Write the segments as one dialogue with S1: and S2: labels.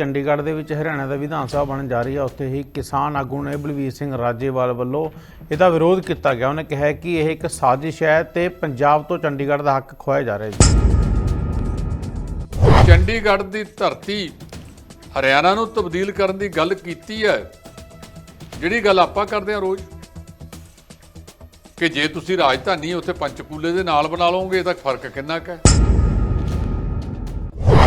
S1: ਚੰਡੀਗੜ੍ਹ ਦੇ ਵਿੱਚ ਹਰਿਆਣਾ ਦਾ ਵਿਧਾਨ ਸਭਾ ਬਣਨ ਜਾ ਰਹੀ ਹੈ ਉੱਥੇ ਹੀ ਕਿਸਾਨ ਆਗੂ ਨੇ ਬਲਵੀਰ ਸਿੰਘ ਰਾਜੇਵਾਲ ਵੱਲੋਂ ਇਹਦਾ ਵਿਰੋਧ ਕੀਤਾ ਗਿਆ। ਉਹਨੇ ਕਿਹਾ ਕਿ ਇਹ ਇੱਕ ਸਾਜ਼ਿਸ਼ ਹੈ ਤੇ ਪੰਜਾਬ ਤੋਂ ਚੰਡੀਗੜ੍ਹ ਦਾ ਹੱਕ ਖੋਇਆ ਜਾ ਰਿਹਾ ਹੈ ਜੀ।
S2: ਚੰਡੀਗੜ੍ਹ ਦੀ ਧਰਤੀ ਹਰਿਆਣਾ ਨੂੰ ਤਬਦੀਲ ਕਰਨ ਦੀ ਗੱਲ ਕੀਤੀ ਹੈ। ਜਿਹੜੀ ਗੱਲ ਆਪਾਂ ਕਰਦੇ ਹਾਂ ਰੋਜ਼, ਕਿ ਜੇ ਤੁਸੀਂ ਰਾਜਧਾਨੀ ਉੱਥੇ ਪੰਚਕੂਲੇ ਦੇ ਨਾਲ ਬਣਾ ਲਓਗੇ, ਤਾਂ ਫ਼ਰਕ ਕਿੰਨਾ ਕੁ ਹੈ?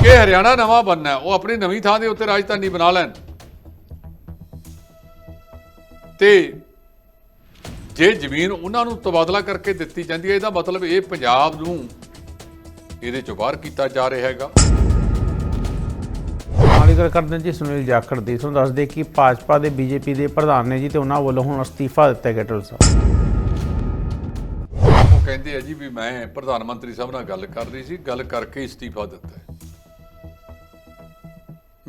S2: ਕਿ ਹਰਿਆਣਾ ਨਵਾਂ ਬਣਨਾ ਹੈ, ਉਹ ਆਪਣੀ ਨਵੀਂ ਥਾਂ ਦੇ ਉੱਤੇ ਰਾਜਧਾਨੀ ਬਣਾ ਲੈਣ। ਤੇ ਜੇ ਜ਼ਮੀਨ ਉਹਨਾਂ ਨੂੰ ਤਬਾਦਲਾ ਕਰਕੇ ਦਿੱਤੀ ਜਾਂਦੀ ਹੈ ਇਹਦਾ ਮਤਲਬ ਇਹ ਪੰਜਾਬ ਨੂੰ ਇਹਦੇ ਚੋਂ ਬਾਹਰ ਕੀਤਾ ਜਾ ਰਿਹਾ ਹੈਗਾ।
S1: ਗੱਲ ਕਰਦੇ ਜੀ ਸੁਨੀਲ ਜਾਖੜ ਦੀ। ਤੁਹਾਨੂੰ ਦੱਸ ਦੇ ਕਿ ਭਾਜਪਾ ਦੇ ਬੀਜੇਪੀ ਦੇ ਪ੍ਰਧਾਨ ਨੇ ਜੀ ਤੇ ਉਹਨਾਂ ਵੱਲੋਂ ਹੁਣ ਅਸਤੀਫਾ ਦਿੱਤਾ ਗਿਆ ਢਿੱਲੋਂ ਸਾਹਿਬ।
S2: ਉਹ ਕਹਿੰਦੇ ਆ ਜੀ ਵੀ ਮੈਂ ਪ੍ਰਧਾਨ ਮੰਤਰੀ ਸਾਹਿਬ ਨਾਲ ਗੱਲ ਕਰ ਰਹੀ ਸੀ ਗੱਲ ਕਰਕੇ ਇਸਤੀਫਾ ਦਿੱਤਾ।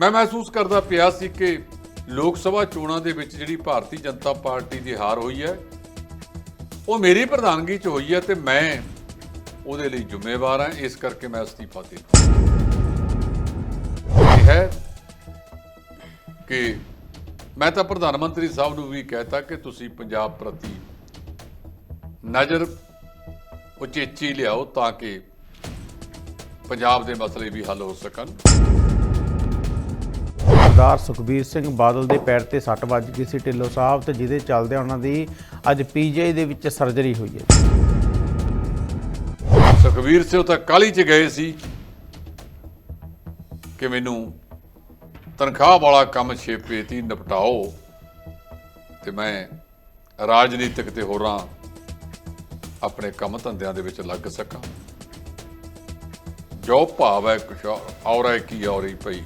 S2: ਮੈਂ ਮਹਿਸੂਸ ਕਰਦਾ ਪਿਆ ਸੀ ਕਿ ਲੋਕ ਸਭਾ ਚੋਣਾਂ ਦੇ ਵਿੱਚ ਜਿਹੜੀ ਭਾਰਤੀ ਜਨਤਾ ਪਾਰਟੀ ਦੀ ਹਾਰ ਹੋਈ ਹੈ, ਉਹ ਮੇਰੀ ਪ੍ਰਧਾਨਗੀ 'ਚ ਹੋਈ ਹੈ ਤੇ ਮੈਂ ਉਹਦੇ ਲਈ ਜ਼ਿੰਮੇਵਾਰ ਹਾਂ। ਇਸ ਕਰਕੇ ਮੈਂ ਅਸਤੀਫਾ ਦੇ ਦਿੱਤਾ। ਹੈ ਕਿ ਮੈਂ ਤਾਂ ਪ੍ਰਧਾਨ ਮੰਤਰੀ ਸਾਹਿਬ ਨੂੰ ਵੀ ਕਹਿਤਾ ਕਿ ਤੁਸੀਂ ਪੰਜਾਬ ਪ੍ਰਤੀ ਨਜ਼ਰ ਉਚੇਚੀ ਲਿਆਓ ਤਾਂ ਕਿ ਪੰਜਾਬ ਦੇ ਮਸਲੇ ਵੀ ਹੱਲ ਹੋ ਸਕਣ।
S1: ਸਰਦਾਰ ਸੁਖਬੀਰ ਸਿੰਘ ਬਾਦਲ ਦੇ ਪੈਰ ਤੇ ਸੱਟ ਵੱਜ ਗਈ ਸੀ ਢਿੱਲੋਂ ਸਾਹਿਬ ਤੇ ਜਿਹਦੇ ਚੱਲਦੇ ਉਹਨਾਂ ਦੀ ਅੱਜ ਪੀਜੀਆਈ ਦੇ ਵਿੱਚ ਸਰਜਰੀ ਹੋਈ ਹੈ।
S2: ਸੁਖਵੀਰ ਸਿੰਘ ਤਾਂ ਕਾਲੀ ਚ ਗਏ ਸੀ ਕਿ ਮੈਨੂੰ ਤਨਖਾਹ ਵਾਲਾ ਕੰਮ ਛੇਪੇਤੀ ਨਿਪਟਾਓ ਤੇ ਮੈਂ ਰਾਜਨੀਤਿਕ ਤੇ ਹੋਰਾਂ ਆਪਣੇ ਕੰਮ ਧੰਦਿਆਂ ਦੇ ਵਿੱਚ ਲੱਗ ਸਕਾਂ। ਜੋ ਭਾਵ ਹੈ, ਕੁਛ ਔਰ ਹੈ ਕੀ ਔਰੀ ਪਈ।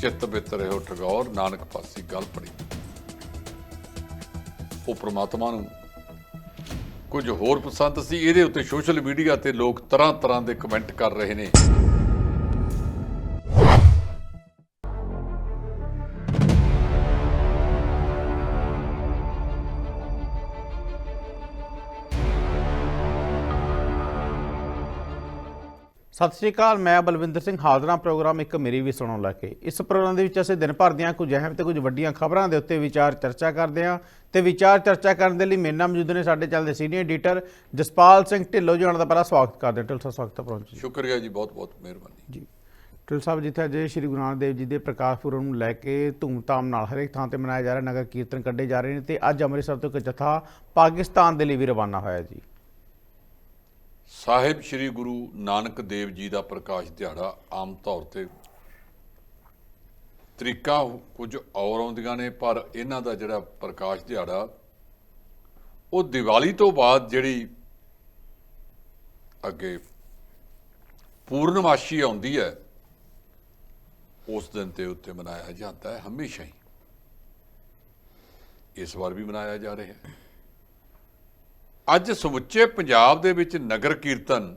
S2: ਚਿੱਤ ਬਿਤ ਰਹਿਓ ਟਗੌਰ ਨਾਨਕ ਪਾਸੀ ਗੱਲ ਪੜੀ ਉਹ ਪ੍ਰਮਾਤਮਾ ਨੂੰ ਕੁਝ ਹੋਰ ਪਸੰਦ ਸੀ, ਇਹਦੇ ਉੱਤੇ ਸੋਸ਼ਲ ਮੀਡੀਆ ਤੇ ਲੋਕ ਤਰ੍ਹਾਂ ਤਰ੍ਹਾਂ ਦੇ ਕਮੈਂਟ ਕਰ ਰਹੇ ਨੇ।
S1: ਸਤਿ ਸ਼੍ਰੀ ਅਕਾਲ ਮੈਂ ਬਲਵਿੰਦਰ ਸਿੰਘ ਹਾਜ਼ਰਾਂ ਪ੍ਰੋਗਰਾਮ ਇੱਕ ਮੇਰੀ ਵੀ ਸੁਣੋ ਲੈ ਕੇ। ਇਸ ਪ੍ਰੋਗਰਾਮ ਦੇ ਵਿੱਚ ਅਸੀਂ ਦਿਨ ਭਰ ਦੀਆਂ ਕੁਝ ਅਹਿਮ ਤੇ ਕੁਝ ਵੱਡੀਆਂ ਖਬਰਾਂ ਦੇ ਉੱਤੇ ਵਿਚਾਰ ਚਰਚਾ ਕਰਦੇ ਹਾਂ ਤੇ ਵਿਚਾਰ ਚਰਚਾ ਕਰਨ ਦੇ ਲਈ ਮੇਰੇ ਨਾਲ ਮੌਜੂਦ ਨੇ ਸਾਡੇ ਚੱਲਦੇ ਸੀਨੀਅਰ ਐਡੀਟਰ ਜਸਪਾਲ ਸਿੰਘ ਢਿੱਲੋਂ ਜੀ ਉਹਨਾਂ ਦਾ ਪਹਿਲਾ ਸਵਾਗਤ ਕਰਦੇ ਹਾਂ। ਢਿੱਲੋਂ ਸਾਹਿਬ ਸਵਾਗਤ ਹੈ ਪ੍ਰੋਗਰਾਮ 'ਚ ਜੀ।
S2: ਸ਼ੁਕਰੀਆ ਜੀ ਬਹੁਤ ਬਹੁਤ ਮਿਹਰਬਾਨੀ।
S1: ਜੀ। ਢਿੱਲੋਂ ਸਾਹਿਬ ਜਿੱਥੇ ਅੱਜ ਸ਼੍ਰੀ ਗੁਰੂ ਨਾਨਕ ਦੇਵ ਜੀ ਦੇ ਪ੍ਰਕਾਸ਼ ਪੁਰਬ ਨੂੰ ਲੈ ਕੇ ਧੂਮਧਾਮ ਨਾਲ ਹਰੇਕ ਥਾਂ ਤੇ ਮਨਾਇਆ ਜਾ ਰਿਹਾ ਨਗਰ ਕੀਰਤਨ ਕੱਢੇ ਜਾ ਰਹੇ ਨੇ ਤੇ ਅੱਜ ਅੰਮ੍ਰਿਤਸਰ ਤੋਂ ਇੱਕ ਜਥਾ ਪਾਕਿਸਤਾਨ ਦੇ ਲਈ ਵੀ ਰਵਾਨਾ ਹੋਇਆ ਜੀ।
S2: ਸਾਹਿਬ ਸ੍ਰੀ ਗੁਰੂ ਨਾਨਕ ਦੇਵ ਜੀ ਦਾ ਪ੍ਰਕਾਸ਼ ਦਿਹਾੜਾ ਆਮ ਤੌਰ ਤੇ ਤਰੀਕਾ ਕੁਝ ਔਰ ਆਉਂਦੀਆਂ ਨੇ, ਪਰ ਇਹਨਾਂ ਦਾ ਜਿਹੜਾ ਪ੍ਰਕਾਸ਼ ਦਿਹਾੜਾ, ਉਹ ਦੀਵਾਲੀ ਤੋਂ ਬਾਅਦ ਜਿਹੜੀ ਅੱਗੇ ਪੂਰਨਮਾਸ਼ੀ ਆਉਂਦੀ ਹੈ, ਉਸ ਦਿਨ ਤੇ ਉੱਤੇ ਮਨਾਇਆ ਜਾਂਦਾ ਹੈ, ਹਮੇਸ਼ਾ ਹੀ। ਇਸ ਵਾਰ ਵੀ ਮਨਾਇਆ ਜਾ ਰਿਹਾ ਹੈ। ਅੱਜ ਸਮੁੱਚੇ ਪੰਜਾਬ ਦੇ ਵਿੱਚ ਨਗਰ ਕੀਰਤਨ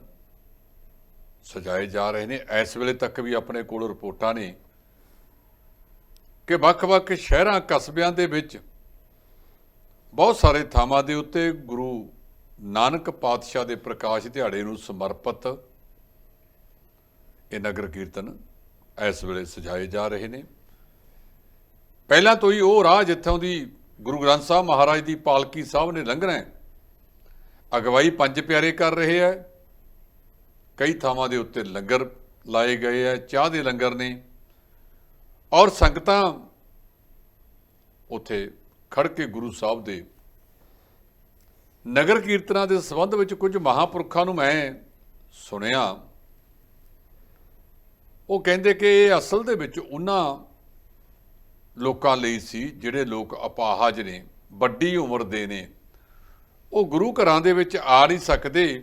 S2: ਸਜਾਏ ਜਾ ਰਹੇ ਨੇ। ਇਸ ਵੇਲੇ ਤੱਕ ਵੀ ਆਪਣੇ ਕੋਲ ਰਿਪੋਰਟਾਂ ਨੇ ਕਿ ਵੱਖ-ਵੱਖ ਸ਼ਹਿਰਾਂ, ਕਸਬਿਆਂ ਦੇ ਵਿੱਚ ਬਹੁਤ ਸਾਰੇ ਥਾਵਾਂ ਦੇ ਉੱਤੇ ਗੁਰੂ ਨਾਨਕ ਪਾਤਸ਼ਾਹ ਦੇ ਪ੍ਰਕਾਸ਼ ਦਿਹਾੜੇ ਨੂੰ ਸਮਰਪਿਤ ਇਹ ਨਗਰ ਕੀਰਤਨ ਇਸ ਵੇਲੇ ਸਜਾਏ ਜਾ ਰਹੇ ਨੇ। ਪਹਿਲਾਂ ਤੋਂ ਹੀ ਉਹ ਰਾਹ ਜਿੱਥੋਂ ਦੀ ਗੁਰੂ ਗ੍ਰੰਥ ਸਾਹਿਬ ਮਹਾਰਾਜ ਦੀ ਪਾਲਕੀ ਸਾਹਿਬ ਨੇ ਲੰਘਣਾ ਹੈ ਅਗਵਾਈ ਪੰਜ ਪਿਆਰੇ ਕਰ ਰਹੇ ਹੈ। ਕਈ ਥਾਵਾਂ ਦੇ ਉੱਤੇ ਲੰਗਰ ਲਾਏ ਗਏ ਹੈ, ਚਾਹ ਦੇ ਲੰਗਰ ਨੇ। ਔਰ ਸੰਗਤਾਂ ਉੱਥੇ ਖੜ ਕੇ ਗੁਰੂ ਸਾਹਿਬ ਦੇ ਨਗਰ ਕੀਰਤਨਾਂ ਦੇ ਸੰਬੰਧ ਵਿੱਚ ਕੁਝ ਮਹਾਪੁਰਖਾਂ ਨੂੰ ਮੈਂ ਸੁਣਿਆ। ਉਹ ਕਹਿੰਦੇ ਕਿ ਇਹ ਅਸਲ ਦੇ ਵਿੱਚ ਉਹਨਾਂ ਲੋਕਾਂ ਲਈ ਸੀ ਜਿਹੜੇ ਲੋਕ ਅਪਾਹਜ ਨੇ, ਵੱਡੀ ਉਮਰ ਦੇ ਨੇ। ਉਹ ਗੁਰੂ ਘਰਾਂ ਦੇ ਵਿੱਚ ਆ ਨਹੀਂ ਸਕਦੇ,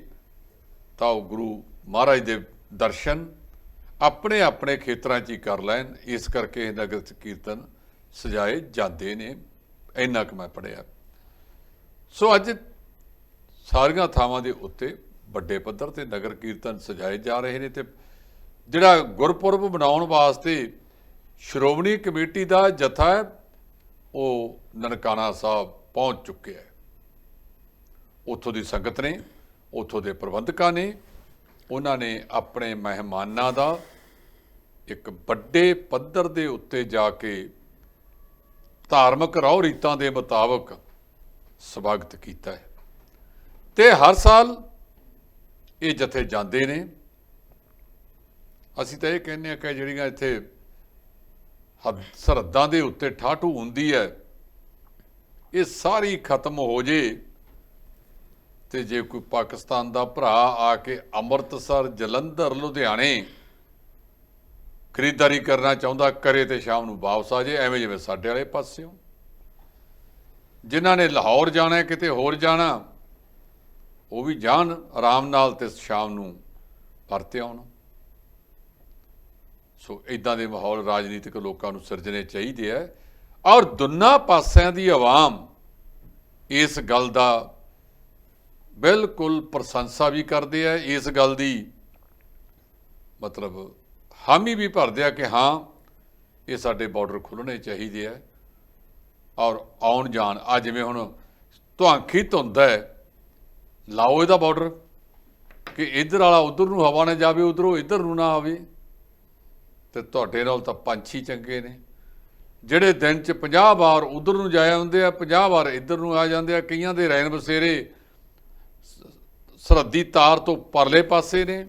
S2: ਤਾਂ ਉਹ ਗੁਰੂ ਮਹਾਰਾਜ ਦੇ ਦਰਸ਼ਨ ਆਪਣੇ ਆਪਣੇ ਖੇਤਰਾਂ 'ਚ ਹੀ ਕਰ ਲੈਣ। ਇਸ ਕਰਕੇ ਇਹ ਨਗਰ ਕੀਰਤਨ ਸਜਾਏ ਜਾਂਦੇ ਨੇ। ਇੰਨਾ ਕੁ ਮੈਂ ਪੜਿਆ ਸੋ ਅੱਜ ਸਾਰੀਆਂ ਥਾਵਾਂ ਦੇ ਉੱਤੇ ਵੱਡੇ ਪੱਧਰ ਤੇ ਨਗਰ ਕੀਰਤਨ ਸਜਾਏ ਜਾ ਰਹੇ ਨੇ ਤੇ ਜਿਹੜਾ ਗੁਰਪੁਰਬ ਮਨਾਉਣ ਵਾਸਤੇ ਸ਼੍ਰੋਮਣੀ ਕਮੇਟੀ ਦਾ ਜਥਾ ਉਹ ਨਨਕਾਣਾ ਸਾਹਿਬ ਪਹੁੰਚ ਚੁੱਕਿਆ ਹੈ। ਉੱਥੋਂ ਦੀ ਸੰਗਤ ਨੇ, ਉੱਥੋਂ ਦੇ ਪ੍ਰਬੰਧਕਾਂ ਨੇ, ਉਹਨਾਂ ਨੇ ਆਪਣੇ ਮਹਿਮਾਨਾਂ ਦਾ ਇੱਕ ਵੱਡੇ ਪੱਧਰ ਦੇ ਉੱਤੇ ਜਾ ਕੇ ਧਾਰਮਿਕ ਰਹੁ ਰੀਤਾਂ ਦੇ ਮੁਤਾਬਕ ਸਵਾਗਤ ਕੀਤਾ ਹੈ। ਤੇ ਹਰ ਸਾਲ ਇਹ ਜਥੇ ਜਾਂਦੇ ਨੇ। ਅਸੀਂ ਤਾਂ ਇਹ ਕਹਿੰਦੇ ਆ ਕਿ ਜਿਹੜੀਆਂ ਇੱਥੇ ਹੱਦ, ਸਰਹੱਦਾਂ ਦੇ ਉੱਤੇ ਠਾਠੂ ਹੁੰਦੀ ਹੈ, ਇਹ ਸਾਰੀ ਖਤਮ ਹੋ ਜੇ। ਤੇ ਜੇ ਕੋਈ ਪਾਕਿਸਤਾਨ ਦਾ ਭਰਾ ਆ ਕੇ ਅੰਮ੍ਰਿਤਸਰ, ਜਲੰਧਰ, ਲੁਧਿਆਣੇ ਖਰੀਦਦਾਰੀ ਕਰਨਾ ਚਾਹੁੰਦਾ, ਕਰੇ ਤੇ ਸ਼ਾਮ ਨੂੰ ਵਾਪਸ ਆ ਜੇ, ਐਵੇਂ ਜਿਵੇਂ ਸਾਡੇ ਵਾਲੇ ਪਾਸਿਓਂ। ਜਿਨ੍ਹਾਂ ਨੇ ਲਾਹੌਰ ਜਾਣਾ, ਕਿਤੇ ਹੋਰ ਜਾਣਾ, ਉਹ ਵੀ ਜਾਣ, ਆਰਾਮ ਨਾਲ ਤੇ ਸ਼ਾਮ ਨੂੰ ਪਰਤੇ ਆਉਣ। ਸੋ ਇਦਾਂ ਦੇ ਮਾਹੌਲ ਰਾਜਨੀਤਿਕ ਲੋਕਾਂ ਨੂੰ ਸਿਰਜਣੇ ਚਾਹੀਦੇ ਆ। ਔਰ ਦੋਨਾਂ ਪਾਸਿਆਂ ਦੀ ਆਵਾਮ ਇਸ ਗੱਲ ਦਾ ਬਿਲਕੁਲ ਪ੍ਰਸ਼ੰਸਾ ਵੀ ਕਰਦੇ ਆ ਇਸ ਗੱਲ ਦੀ। ਮਤਲਬ ਹਾਮੀ ਵੀ ਭਰਦੇ ਆ ਕਿ ਹਾਂ, ਇਹ ਸਾਡੇ ਬਾਰਡਰ ਖੁੱਲਣੇ ਚਾਹੀਦੇ ਆ ਔਰ ਆਉਣ ਜਾਣ। ਆ ਜਿਵੇਂ ਹੁਣ ਧੁਆਂਖੀ ਧੁੰਦ ਹੈ, ਲਾਓ ਇਹਦਾ ਬਾਰਡਰ ਕਿ ਇੱਧਰ ਵਾਲਾ ਉਧਰ ਨੂੰ ਹਵਾ ਨਾ ਜਾਵੇ, ਉਧਰੋਂ ਇੱਧਰ ਨੂੰ ਨਾ ਆਵੇ। ਤੇ ਤੁਹਾਡੇ ਨਾਲ ਤਾਂ ਪੰਛੀ ਚੰਗੇ ਨੇ। ਜਿਹੜੇ ਦਿਨ ਚ 50 ਵਾਰ ਉਧਰ ਨੂੰ ਜਾਇਆ ਹੁੰਦੇ ਆ 50 ਵਾਰ ਇੱਧਰ ਨੂੰ ਆ ਜਾਂਦੇ ਆ, ਕਈਆਂ ਦੇ ਰੈਣ ਬਸੇਰੇ ਸਰਹੱਦੀ ਤਾਰ ਤੋਂ ਪਰਲੇ ਪਾਸੇ ਨੇ।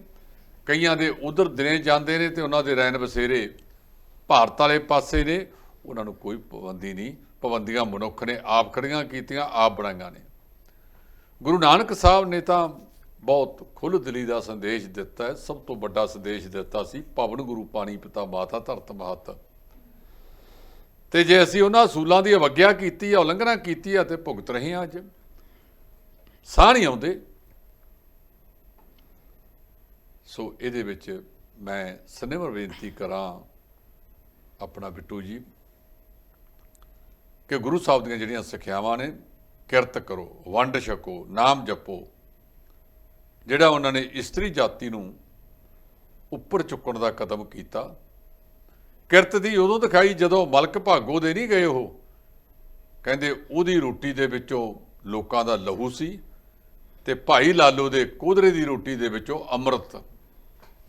S2: ਕਈਆਂ ਦੇ ਉਧਰ ਦਿਨੇ ਜਾਂਦੇ ਨੇ ਤੇ ਉਹਨਾਂ ਦੇ ਰਹਿਣ ਬਸੇਰੇ ਭਾਰਤ ਵਾਲੇ ਪਾਸੇ ਨੇ। ਉਹਨਾਂ ਨੂੰ ਕੋਈ ਪਾਬੰਦੀ ਨਹੀਂ। ਪਾਬੰਦੀਆਂ ਮਨੁੱਖ ਨੇ ਆਪ ਖੜੀਆਂ ਕੀਤੀਆਂ, ਆਪ ਬਣਾਈਆਂ ਨੇ। ਗੁਰੂ ਨਾਨਕ ਸਾਹਿਬ ਨੇ ਤਾਂ ਬਹੁਤ ਖੁੱਲ੍ਹ ਦਿਲੀ ਦਾ ਸੰਦੇਸ਼ ਦਿੱਤਾ ਹੈ। ਸਭ ਤੋਂ ਵੱਡਾ ਸੰਦੇਸ਼ ਦਿੱਤਾ ਸੀ ਪਵਨ ਗੁਰੂ ਪਾਣੀ ਪਿਤਾ ਮਾਤਾ ਧਰਤ ਮਾਤ ਤੇ ਜੇ ਅਸੀਂ ਉਹਨਾਂ ਅਸੂਲਾਂ ਦੀ ਅਵਗਿਆ ਕੀਤੀ ਆ ਉਲੰਘਣਾ ਕੀਤੀ ਹੈ ਤੇ ਭੁਗਤ ਰਹੇ ਹਾਂ ਅੱਜ। ਸਾਹ ਨਹੀਂ ਆਉਂਦੇ। ਸੋ ਇਹਦੇ ਵਿੱਚ ਮੈਂ ਸਨੇਮਰ ਬੇਨਤੀ ਕਰਾਂ ਆਪਣਾ ਬਿੱਟੂ ਜੀ, ਕਿ ਗੁਰੂ ਸਾਹਿਬ ਦੀਆਂ ਜਿਹੜੀਆਂ ਸਿੱਖਿਆਵਾਂ ਨੇ, ਕਿਰਤ ਕਰੋ, ਵੰਡ ਛਕੋ, ਨਾਮ ਜਪੋ, ਜਿਹੜਾ ਉਹਨਾਂ ਨੇ ਇਸਤਰੀ ਜਾਤੀ ਨੂੰ ਉੱਪਰ ਚੁੱਕਣ ਦਾ ਕਦਮ ਕੀਤਾ। ਕਿਰਤ ਦੀ ਉਦੋਂ ਦਿਖਾਈ ਜਦੋਂ ਮਲਕ ਭਾਗੋ ਦੇ ਨਹੀਂ ਗਏ ਉਹ। ਕਹਿੰਦੇ ਉਹਦੀ ਰੋਟੀ ਦੇ ਵਿੱਚੋਂ ਲੋਕਾਂ ਦਾ ਲਹੂ ਸੀ ਤੇ ਭਾਈ ਲਾਲੋ ਦੇ ਕੋਧਰੇ ਦੀ ਰੋਟੀ ਦੇ ਵਿੱਚੋਂ ਅੰਮ੍ਰਿਤ।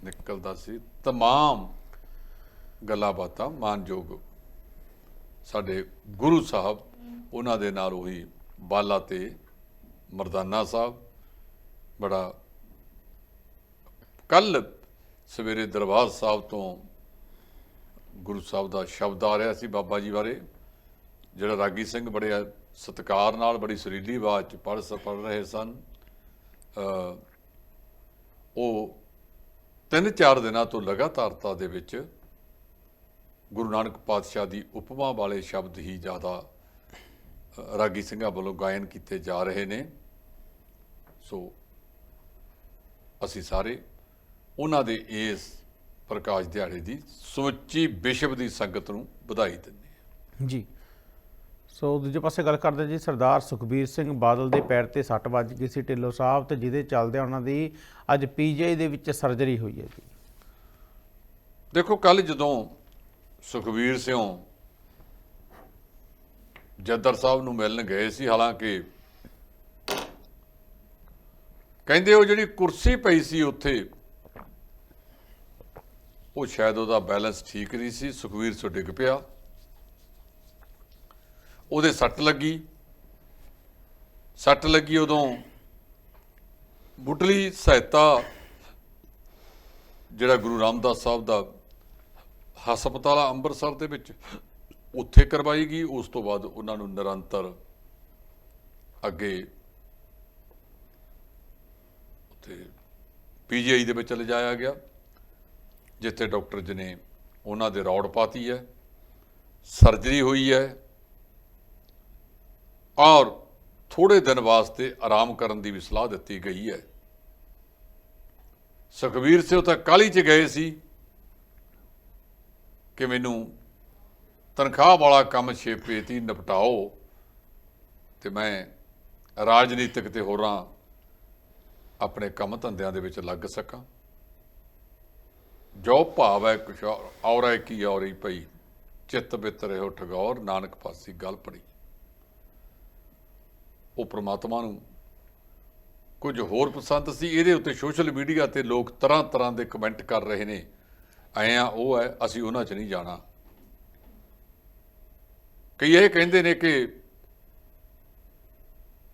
S2: ਨਿਕਲਦਾ ਸੀ। ਤਮਾਮ ਗੱਲਾਂ ਬਾਤਾਂ ਮਾਨਯੋਗ ਸਾਡੇ ਗੁਰੂ ਸਾਹਿਬ, ਉਹਨਾਂ ਦੇ ਨਾਲ ਉਹੀ ਬਾਲਾ ਤੇ ਮਰਦਾਨਾ ਸਾਹਿਬ, ਬੜਾ ਕੱਲ ਸਵੇਰੇ ਦਰਬਾਰ ਸਾਹਿਬ ਤੋਂ ਗੁਰੂ ਸਾਹਿਬ ਦਾ ਸ਼ਬਦ ਆ ਰਿਹਾ ਸੀ ਬਾਬਾ ਜੀ ਬਾਰੇ, ਜਿਹੜਾ ਰਾਗੀ ਸਿੰਘ ਬੜੇ ਸਤਿਕਾਰ ਨਾਲ, ਬੜੀ ਸੁਰੀਲੀ ਆਵਾਜ਼ ਚ ਪੜ੍ਹ ਸ, ਪੜ੍ਹ ਰਹੇ ਸਨ। ਉਹ ਤਿੰਨ ਚਾਰ ਦਿਨਾਂ ਤੋਂ ਲਗਾਤਾਰਤਾ ਦੇ ਵਿੱਚ ਗੁਰੂ ਨਾਨਕ ਪਾਤਸ਼ਾਹ ਦੀ ਉਪਮਾ ਵਾਲੇ ਸ਼ਬਦ ਹੀ ਜ਼ਿਆਦਾ ਰਾਗੀ ਸਿੰਘਾਂ ਵੱਲੋਂ ਗਾਇਨ ਕੀਤੇ ਜਾ ਰਹੇ ਨੇ। ਸੋ, ਅਸੀਂ ਸਾਰੇ ਉਹਨਾਂ ਦੇ ਇਸ ਪ੍ਰਕਾਸ਼ ਦਿਹਾੜੇ ਦੀ ਸਮੁੱਚੀ ਵਿਸ਼ਵ ਦੀ ਸੰਗਤ ਨੂੰ ਵਧਾਈ ਦਿੰਦੇ ਹਾਂ।
S1: ਜੀ। ਸੋ ਦੂਜੇ ਪਾਸੇ ਗੱਲ ਕਰਦੇ ਜੀ, ਸਰਦਾਰ ਸੁਖਬੀਰ ਸਿੰਘ ਬਾਦਲ ਦੇ ਪੈਰ ਤੇ ਸੱਟ ਵੱਜ ਗਈ ਸੀ ਢਿੱਲੋਂ ਸਾਹਿਬ ਤੇ ਜਿਹਦੇ ਚੱਲਦੇ ਉਹਨਾਂ ਦੀ ਅੱਜ ਪੀਜੀਆਈ ਦੇ ਵਿੱਚ ਸਰਜਰੀ ਹੋਈ ਹੈ ਜੀ।
S2: ਦੇਖੋ ਕੱਲ ਜਦੋਂ ਸੁਖਬੀਰ ਸਿੰਘ ਜੱਦਰ ਸਾਹਿਬ ਨੂੰ ਮਿਲਣ ਗਏ ਸੀ, ਹਾਲਾਂਕਿ ਕਹਿੰਦੇ ਉਹ ਜਿਹੜੀ ਕੁਰਸੀ ਪਈ ਸੀ ਉੱਥੇ, ਉਹ ਸ਼ਾਇਦ ਉਹਦਾ ਬੈਲੈਂਸ ਠੀਕ ਨਹੀਂ ਸੀ ਸੁਖਵੀਰ ਸੋ ਡਿੱਗ ਪਿਆ। ਉਹਦੇ ਸੱਟ ਲੱਗੀ। ਸੱਟ ਲੱਗੀ ਉਦੋਂ ਮੁੱਢਲੀ ਸਹਾਇਤਾ ਜਿਹੜਾ ਗੁਰੂ ਰਾਮਦਾਸ ਸਾਹਿਬ ਦਾ ਹਸਪਤਾਲ ਆ ਅੰਮ੍ਰਿਤਸਰ ਦੇ ਵਿੱਚ, ਉੱਥੇ ਕਰਵਾਈ ਗਈ। ਉਸ ਤੋਂ ਬਾਅਦ ਉਹਨਾਂ ਨੂੰ ਨਿਰੰਤਰ ਅੱਗੇ ਉੱਥੇ ਪੀਜੀਆਈ ਦੇ ਵਿੱਚ ਲਿਜਾਇਆ ਗਿਆ, ਜਿੱਥੇ ਡਾਕਟਰ ਜੀ ਉਹਨਾਂ ਦੇ ਰੌੜ ਪਾਤੀ ਹੈ। ਸਰਜਰੀ ਹੋਈ ਹੈ। ਔਰ ਥੋੜੇ ਦਿਨ ਵਾਸਤੇ ਆਰਾਮ ਕਰਨ ਦੀ ਵੀ ਸਲਾਹ ਦਿੱਤੀ ਗਈ ਹੈ। ਸੁਖਵੀਰ ਸਿੰਘ ਤਾਂ ਕਾਲੀ ਚ ਗਏ ਸੀ ਕਿ ਮੈਨੂੰ ਤਨਖਾਹ ਵਾਲਾ ਕੰਮ ਛੇਪੇਤੀ ਨਿਪਟਾਓ ਤੇ ਮੈਂ ਰਾਜਨੀਤਿਕ ਤੇ ਹੋਰਾਂ ਆਪਣੇ ਕੰਮ ਧੰਦਿਆਂ ਦੇ ਵਿੱਚ ਲੱਗ ਸਕਾਂ। ਜੋ ਭਾਵ ਹੈ, ਕੁਛ ਔਰੈ ਕੀ ਔਰੀ ਪਈ ਚਿੱਤ ਬਿਤ ਰਹਿਓ ਠਗੌਰ, ਨਾਨਕ ਪਾਸੀ ਗੱਲ ਪੜੀ। ਉਹ ਪ੍ਰਮਾਤਮਾ ਨੂੰ। ਕੁਝ ਹੋਰ ਪਸੰਦ ਸੀ, ਇਹਦੇ ਉੱਤੇ ਸੋਸ਼ਲ ਮੀਡੀਆ ਤੇ ਲੋਕ ਤਰ੍ਹਾਂ ਤਰ੍ਹਾਂ ਦੇ ਕਮੈਂਟ ਕਰ ਰਹੇ ਨੇ। ਆਏ ਆ, ਉਹ ਹੈ, ਅਸੀਂ ਉਹਨਾਂ 'ਚ ਨਹੀਂ ਜਾਣਾ। ਕਈ ਇਹ ਕਹਿੰਦੇ ਨੇ ਕਿ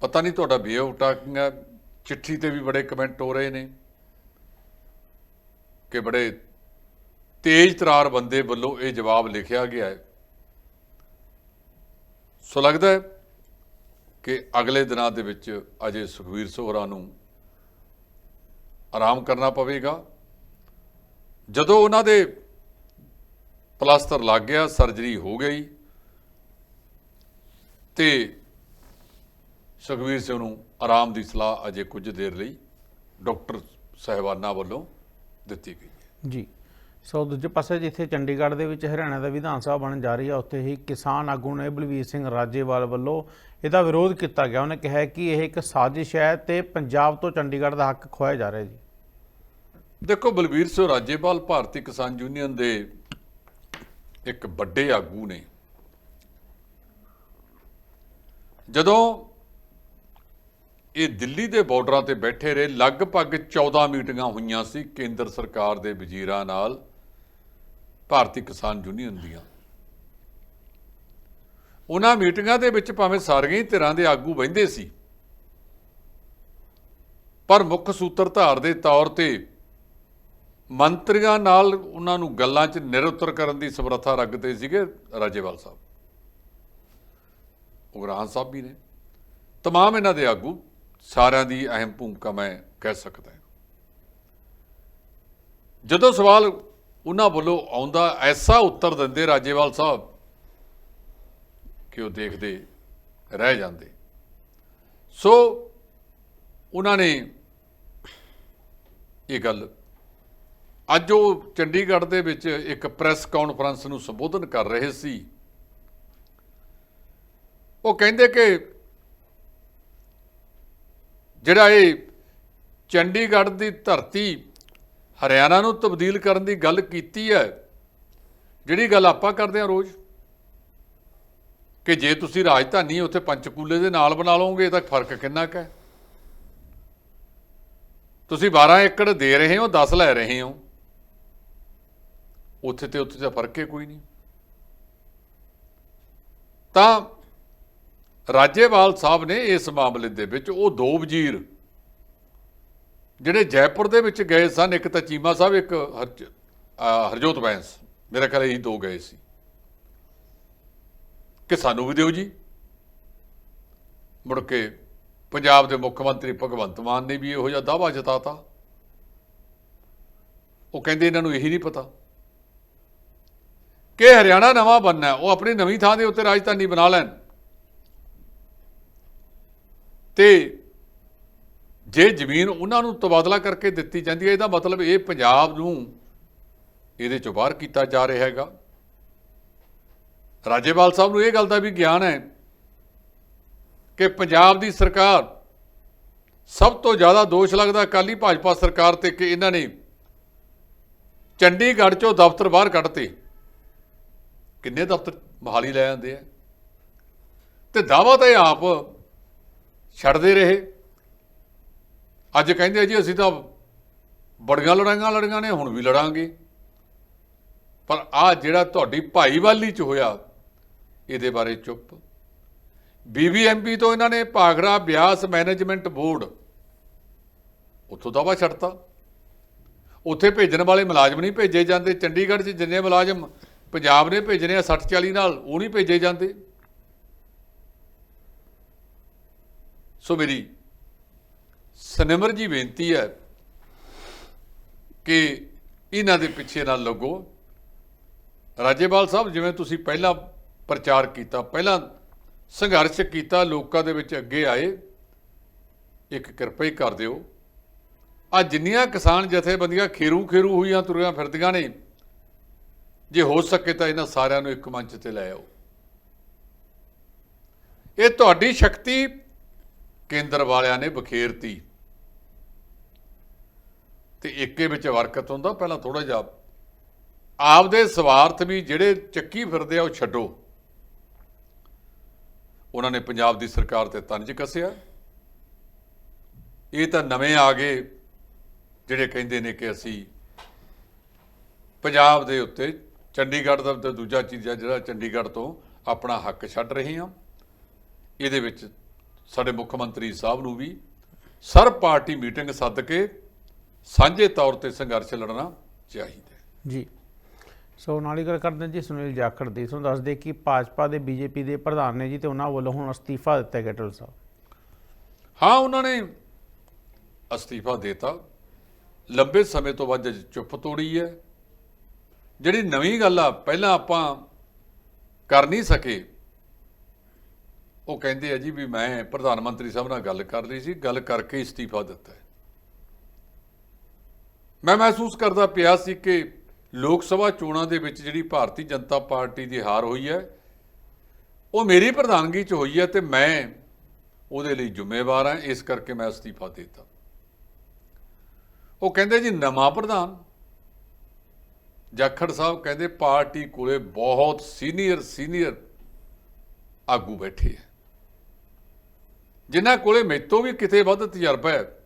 S2: ਪਤਾ ਨਹੀਂ ਤੁਹਾਡਾ ਵੇ ਟਾਕਿੰਗ ਹੈ, ਚਿੱਠੀ ਤੇ ਵੀ ਬੜੇ ਕਮੈਂਟ ਹੋ ਰਹੇ ਨੇ ਕਿ ਬੜੇ ਤੇਜ਼ ਤਰਾਰ ਬੰਦੇ ਵੱਲੋਂ ਇਹ ਜਵਾਬ ਲਿਖਿਆ ਗਿਆ ਹੈ। ਸੋ ਲੱਗਦਾ ਹੈ ਕਿ ਅਗਲੇ ਦਿਨਾਂ ਦੇ ਵਿੱਚ ਅਜੇ ਸੁਖਵੀਰ ਸੋਹਰਾ ਨੂੰ ਆਰਾਮ ਕਰਨਾ ਪਵੇਗਾ। ਜਦੋਂ ਉਹਨਾਂ ਦੇ ਪਲਾਸਟਰ ਲੱਗ ਗਿਆ, ਸਰਜਰੀ ਹੋ ਗਈ ਤੇ ਸੁਖਵੀਰ ਸਿੰਘ ਨੂੰ ਆਰਾਮ ਦੀ ਸਲਾਹ ਅਜੇ ਕੁਝ ਦੇਰ ਲਈ ਡਾਕਟਰ ਸਹਿਬਾਨਾ ਵੱਲੋਂ ਦਿੱਤੀ ਗਈ ਹੈ।
S1: ਜੀ। ਸੋ ਦੂਜੇ ਪਾਸੇ ਜਿੱਥੇ ਚੰਡੀਗੜ੍ਹ ਦੇ ਵਿੱਚ ਹਰਿਆਣਾ ਦਾ ਵਿਧਾਨ ਸਭਾ ਬਣਨ ਜਾ ਰਹੀ ਹੈ ਉੱਥੇ ਹੀ ਕਿਸਾਨ ਆਗੂ ਨੇ ਬਲਵੀਰ ਸਿੰਘ ਰਾਜੇਵਾਲ ਵੱਲੋਂ ਇਹਦਾ ਵਿਰੋਧ ਕੀਤਾ ਗਿਆ। ਉਹਨੇ ਕਿਹਾ ਕਿ ਇਹ ਇੱਕ ਸਾਜ਼ਿਸ਼ ਹੈ ਤੇ ਪੰਜਾਬ ਤੋਂ ਚੰਡੀਗੜ੍ਹ ਦਾ ਹੱਕ ਖੋਇਆ ਜਾ ਰਿਹਾ ਜੀ।
S2: ਦੇਖੋ ਬਲਬੀਰ ਸਿੰਘ ਰਾਜੇਵਾਲ ਭਾਰਤੀ ਕਿਸਾਨ ਯੂਨੀਅਨ ਦੇ ਇੱਕ ਵੱਡੇ ਆਗੂ ਨੇ। ਜਦੋਂ ਇਹ ਦਿੱਲੀ ਦੇ ਬਾਰਡਰਾਂ ਤੇ ਬੈਠੇ ਰਹੇ, ਲਗਭਗ 14 ਮੀਟਿੰਗਾਂ ਹੋਈਆਂ ਸੀ ਕੇਂਦਰ ਸਰਕਾਰ ਦੇ ਵਜ਼ੀਰਾਂ ਨਾਲ। ਭਾਰਤੀ ਕਿਸਾਨ ਯੂਨੀਅਨ ਦੀਆਂ ਉਹਨਾਂ ਮੀਟਿੰਗਾਂ ਦੇ ਵਿੱਚ ਭਾਵੇਂ ਸਾਰੀਆਂ ਹੀ ਧਿਰਾਂ ਦੇ ਆਗੂ ਬਹਿੰਦੇ ਸੀ ਪਰ ਮੁੱਖ ਸੂਤਰਧਾਰ ਦੇ ਤੌਰ ਤੇ ਮੰਤਰੀਆਂ ਨਾਲ ਉਹਨਾਂ ਨੂੰ ਗੱਲਾਂ 'ਚ ਨਿਰਉੱਤਰ ਕਰਨ ਦੀ ਸਮਰੱਥਾ ਰੱਖਦੇ ਸੀਗੇ ਰਾਜੇਵਾਲ ਸਾਹਿਬ ਉਗਰਾਹਾਂ ਸਾਹਿਬ ਵੀ ਨੇ तमाम ਇਹਨਾਂ ਦੇ ਆਗੂ ਸਾਰਿਆਂ ਦੀ ਅਹਿਮ ਭੂਮਿਕਾ ਮੈਂ ਕਹਿ ਸਕਦਾ ਹਾਂ ਜਦੋਂ ਸਵਾਲ ਉਹਨਾਂ ਵੱਲੋਂ ਆਉਂਦਾ ਐਸਾ ਉੱਤਰ ਦਿੰਦੇ ਰਾਜੇਵਾਲ ਸਾਹਿਬ ਕਿ ਉਹ ਦੇਖਦੇ ਰਹਿ ਜਾਂਦੇ। ਸੋ ਉਹਨਾਂ ਨੇ ਇਹ ਗੱਲ, ਅੱਜ ਉਹ ਚੰਡੀਗੜ੍ਹ ਦੇ ਵਿੱਚ ਇੱਕ ਪ੍ਰੈਸ ਕਾਨਫਰੰਸ ਨੂੰ ਸੰਬੋਧਨ ਕਰ ਰਹੇ ਸੀ। ਉਹ ਕਹਿੰਦੇ ਕਿ ਜਿਹੜਾ ਇਹ ਚੰਡੀਗੜ੍ਹ ਦੀ ਧਰਤੀ ਹਰਿਆਣਾ ਨੂੰ ਤਬਦੀਲ ਕਰਨ ਦੀ ਗੱਲ ਕੀਤੀ ਹੈ। ਜਿਹੜੀ ਗੱਲ ਆਪਾਂ ਕਰਦੇ ਹਾਂ ਰੋਜ਼, ਕਿ ਜੇ ਤੁਸੀਂ ਰਾਜਧਾਨੀ ਉੱਥੇ ਪੰਚਕੂਲੇ ਦੇ ਨਾਲ ਬਣਾ ਲਓਗੇ, ਤਾਂ ਫ਼ਰਕ ਕਿੰਨਾ ਕੁ ਹੈ? ਤੁਸੀਂ 12 ਏਕੜ ਦੇ ਰਹੇ ਹੋ 10 ਲੈ ਰਹੇ ਹੋ। ਉੱਥੇ ਤੇ ਉੱਥੇ ਦਾ ਫ਼ਰਕ ਹੀ ਕੋਈ ਨਹੀਂ। ਤਾਂ ਰਾਜੇਵਾਲ ਸਾਹਿਬ ਨੇ ਇਸ ਮਾਮਲੇ ਦੇ ਵਿੱਚ ਉਹ ਦੋ ਵਜ਼ੀਰ ਜਿਹੜੇ ਜੈਪੁਰ ਦੇ ਵਿੱਚ ਗਏ ਸਨ, ਇੱਕ ਤਾਂ ਚੀਮਾ ਸਾਹਿਬ, ਇੱਕ ਹਰਜ- ਹਰਜੋਤ ਬੈਂਸ। ਮੇਰੇ ਖਿਆਲ ਇਹੀ ਦੋ ਗਏ ਸੀ। ਕਿ ਸਾਨੂੰ ਵੀ ਦਿਓ ਜੀ। ਮੁੜ ਕੇ ਪੰਜਾਬ ਦੇ ਮੁੱਖ ਮੰਤਰੀ ਭਗਵੰਤ ਮਾਨ ਨੇ ਵੀ ਇਹੋ ਜਿਹਾ ਦਾਅਵਾ ਜਤਾਤਾ। ਉਹ ਕਹਿੰਦੇ ਇਹਨਾਂ ਨੂੰ ਇਹੀ ਨਹੀਂ ਪਤਾ ਕਿ ਹਰਿਆਣਾ ਨਵਾਂ ਬਣਨਾ ਉਹ ਆਪਣੀ ਨਵੀਂ ਥਾਂ ਦੇ ਉੱਤੇ ਰਾਜਧਾਨੀ ਬਣਾ ਲੈਣ। ਤੇ ਜੇ ਜ਼ਮੀਨ ਉਹਨਾਂ ਨੂੰ ਤਬਾਦਲਾ ਕਰਕੇ ਦਿੱਤੀ ਜਾਂਦੀ ਹੈ, ਇਹਦਾ ਮਤਲਬ ਇਹ ਪੰਜਾਬ ਨੂੰ ਇਹਦੇ ਚੋਂ ਬਾਹਰ ਕੀਤਾ ਜਾ ਰਿਹਾ ਹੈਗਾ। ਰਾਜੇਵਾਲ ਸਾਹਿਬ ਨੂੰ ਇਹ ਗੱਲ ਦਾ ਵੀ ਗਿਆਨ ਹੈ ਕਿ ਪੰਜਾਬ ਦੀ ਸਰਕਾਰ ਸਭ ਤੋਂ ਜ਼ਿਆਦਾ ਦੋਸ਼ ਲੱਗਦਾ ਅਕਾਲੀ ਭਾਜਪਾ ਸਰਕਾਰ ਤੇ ਕਿ ਇਹਨਾਂ ਨੇ ਚੰਡੀਗੜ੍ਹ ਚੋਂ ਦਫ਼ਤਰ ਬਾਹਰ ਕੱਢਤੇ। ਕਿੰਨੇ ਦਫ਼ਤਰ ਮਹਾਲੀ ਲੈ ਜਾਂਦੇ ਆ। ਤੇ ਦਾਵਾ ਤਾਂ ਇਹ ਆਪ ਛੱਡਦੇ ਰਹੇ। ਅੱਜ ਕਹਿੰਦੇ ਜੀ, ਅਸੀਂ ਤਾਂ ਬੜੀਆਂ ਲੜਾਈਆਂ ਲੜੀਆਂ ਨੇ, ਹੁਣ ਵੀ ਲੜਾਂਗੇ। ਪਰ ਆ ਜਿਹੜਾ ਤੁਹਾਡੀ ਭਾਈਵਾਲੀ ਚ ਹੋਇਆ, ਇਹਦੇ ਬਾਰੇ ਚੁੱਪ। ਬੀਬੀਐਮਪੀ ਤੋਂ ਇਹਨਾਂ ਨੇ ਭਾਗੜਾ ਬਿਆਸ ਮੈਨੇਜਮੈਂਟ ਬੋਰਡ, ਉੱਥੋਂ ਦਾਵਾ ਛੱਡਤਾ। ਉੱਥੇ ਭੇਜਣ ਵਾਲੇ ਮੁਲਾਜ਼ਮ ਨਹੀਂ ਭੇਜੇ ਜਾਂਦੇ। ਚੰਡੀਗੜ੍ਹ 'ਚ ਜਿੰਨੇ ਮੁਲਾਜ਼ਮ ਪੰਜਾਬ ਨੇ ਭੇਜਣੇ ਆ 60 40 ਨਾਲ, ਉਹ ਨਹੀਂ ਭੇਜੇ ਜਾਂਦੇ। ਸੋ ਮੇਰੀ ਸਨਿਮਰ ਜੀ ਬੇਨਤੀ ਹੈ ਕਿ ਇਹਨਾਂ ਦੇ ਪਿੱਛੇ ਨਾਲ ਲੱਗੋ। ਰਾਜੇਵਾਲ ਸਾਹਿਬ, ਜਿਵੇਂ ਤੁਸੀਂ ਪਹਿਲਾਂ ਪ੍ਰਚਾਰ ਕੀਤਾ, ਪਹਿਲਾਂ ਸੰਘਰਸ਼ ਕੀਤਾ, ਲੋਕਾਂ ਦੇ ਵਿੱਚ ਅੱਗੇ ਆਏ, ਇੱਕ ਕਿਰਪਾ ਹੀ ਕਰ ਦਿਓ। ਆ ਜਿੰਨੀਆਂ ਕਿਸਾਨ ਜਥੇਬੰਦੀਆਂ ਖੇਰੂ ਖੇਰੂ ਹੋਈਆਂ, ਤੁਰੀਆਂ ਫਿਰਦੀਆਂ ਨੇ, ਜੇ ਹੋ ਸਕੇ ਤਾਂ ਇਹਨਾਂ ਸਾਰਿਆਂ ਨੂੰ ਇੱਕ ਮੰਚ ਤੇ ਲੈ ਆਓ। ਇਹ ਤੁਹਾਡੀ ਸ਼ਕਤੀ ਕੇਂਦਰ ਵਾਲਿਆਂ ਨੇ ਬਖੇਰਤੀ ਤੇ ਇੱਕੇ ਵਿੱਚ ਵਰਕਤ ਹੁੰਦਾ ਪਹਿਲਾਂ ਥੋੜਾ ਜਿਹਾ ਆਪਦੇ ਸਵਾਰਥ ਵੀ ਜਿਹੜੇ ਚੱਕੀ ਫਿਰਦੇ ਆ, ਉਹ ਛੱਡੋ। ਉਹਨਾਂ ਨੇ ਪੰਜਾਬ ਦੀ ਸਰਕਾਰ ਤੇ ਤੰਜ ਕੱਸਿਆ। ਇਹ ਤਾਂ ਨਵੇਂ ਆ ਗਏ, ਜਿਹੜੇ ਕਹਿੰਦੇ ਨੇ ਕਿ ਅਸੀਂ ਪੰਜਾਬ ਦੇ ਉੱਤੇ ਚੰਡੀਗੜ੍ਹ ਦਾ ਤੇ ਦੂਜਾ ਚੀਜ਼ ਹੈ ਜਿਹੜਾ ਚੰਡੀਗੜ੍ਹ ਤੋਂ ਆਪਣਾ ਹੱਕ ਛੱਡ ਰਹੇ ਹਾਂ। ਇਹਦੇ ਵਿੱਚ ਸਾਡੇ ਮੁੱਖ ਮੰਤਰੀ ਸਾਹਿਬ ਨੂੰ ਵੀ ਸਰ ਪਾਰਟੀ ਮੀਟਿੰਗ ਸੱਦ ਕੇ ਸਾਂਝੇ ਤੌਰ ਤੇ ਸੰਘਰਸ਼ ਲੜਨਾ ਚਾਹੀਦਾ
S1: ਜੀ। ਸੋ ਨਾਲ ਹੀ ਗੱਲ ਕਰਦੇ ਜੀ ਸੁਨੀਲ ਜਾਖੜ ਦੀ। ਤੁਹਾਨੂੰ ਦੱਸ ਦੇ ਕਿ ਭਾਜਪਾ ਦੇ ਬੀਜੇਪੀ ਦੇ ਪ੍ਰਧਾਨ ਨੇ ਜੀ ਤੇ ਉਹਨਾਂ ਵੱਲੋਂ ਹੁਣ ਅਸਤੀਫਾ ਦਿੱਤਾ ਗਿਆ ਢਿੱਲੋਂ ਸਾਹਿਬ।
S2: ਹਾਂ ਉਹਨਾਂ ਨੇ ਅਸਤੀਫਾ ਦਿੱਤਾ। ਲੰਬੇ ਸਮੇਂ ਤੋਂ ਬਾਅਦ ਚੁੱਪ ਤੋੜੀ ਹੈ। ਜਿਹੜੀ ਨਵੀਂ ਗੱਲ ਆ ਪਹਿਲਾਂ ਆਪਾਂ ਕਰ ਨਹੀਂ ਸਕੇ ਉਹ ਕਹਿੰਦੇ ਆ ਜੀ ਵੀ ਮੈਂ ਪ੍ਰਧਾਨ ਮੰਤਰੀ ਸਾਹਿਬ ਨਾਲ ਗੱਲ ਕਰ ਲਈ ਸੀ ਗੱਲ ਕਰਕੇ ਅਸਤੀਫਾ ਦਿੱਤਾ ਹੈ। ਮੈਂ ਮਹਿਸੂਸ ਕਰਦਾ ਪਿਆ ਸੀ ਕਿ ਲੋਕ ਸਭਾ ਚੋਣਾਂ ਦੇ ਵਿੱਚ ਜਿਹੜੀ ਭਾਰਤੀ ਜਨਤਾ ਪਾਰਟੀ ਦੀ ਹਾਰ ਹੋਈ ਹੈ, ਉਹ ਮੇਰੀ ਪ੍ਰਧਾਨਗੀ 'ਚ ਹੋਈ ਹੈ ਤੇ ਮੈਂ ਉਹਦੇ ਲਈ ਜ਼ਿੰਮੇਵਾਰ ਹਾਂ, ਇਸ ਕਰਕੇ ਮੈਂ ਅਸਤੀਫਾ ਦਿੱਤਾ। ਉਹ ਕਹਿੰਦੇ ਜੀ ਨਵਾਂ ਪ੍ਰਧਾਨ। ਜਾਖੜ ਸਾਹਿਬ ਕਹਿੰਦੇ ਪਾਰਟੀ ਕੋਲੇ ਬਹੁਤ ਸੀਨੀਅਰ ਸੀਨੀਅਰ ਆਗੂ ਬੈਠੇ ਹੈ। ਜਿਨ੍ਹਾਂ ਕੋਲੇ ਮੇਤੋਂ ਵੀ ਕਿਤੇ ਵੱਧ ਤਜਰਬਾ ਹੈ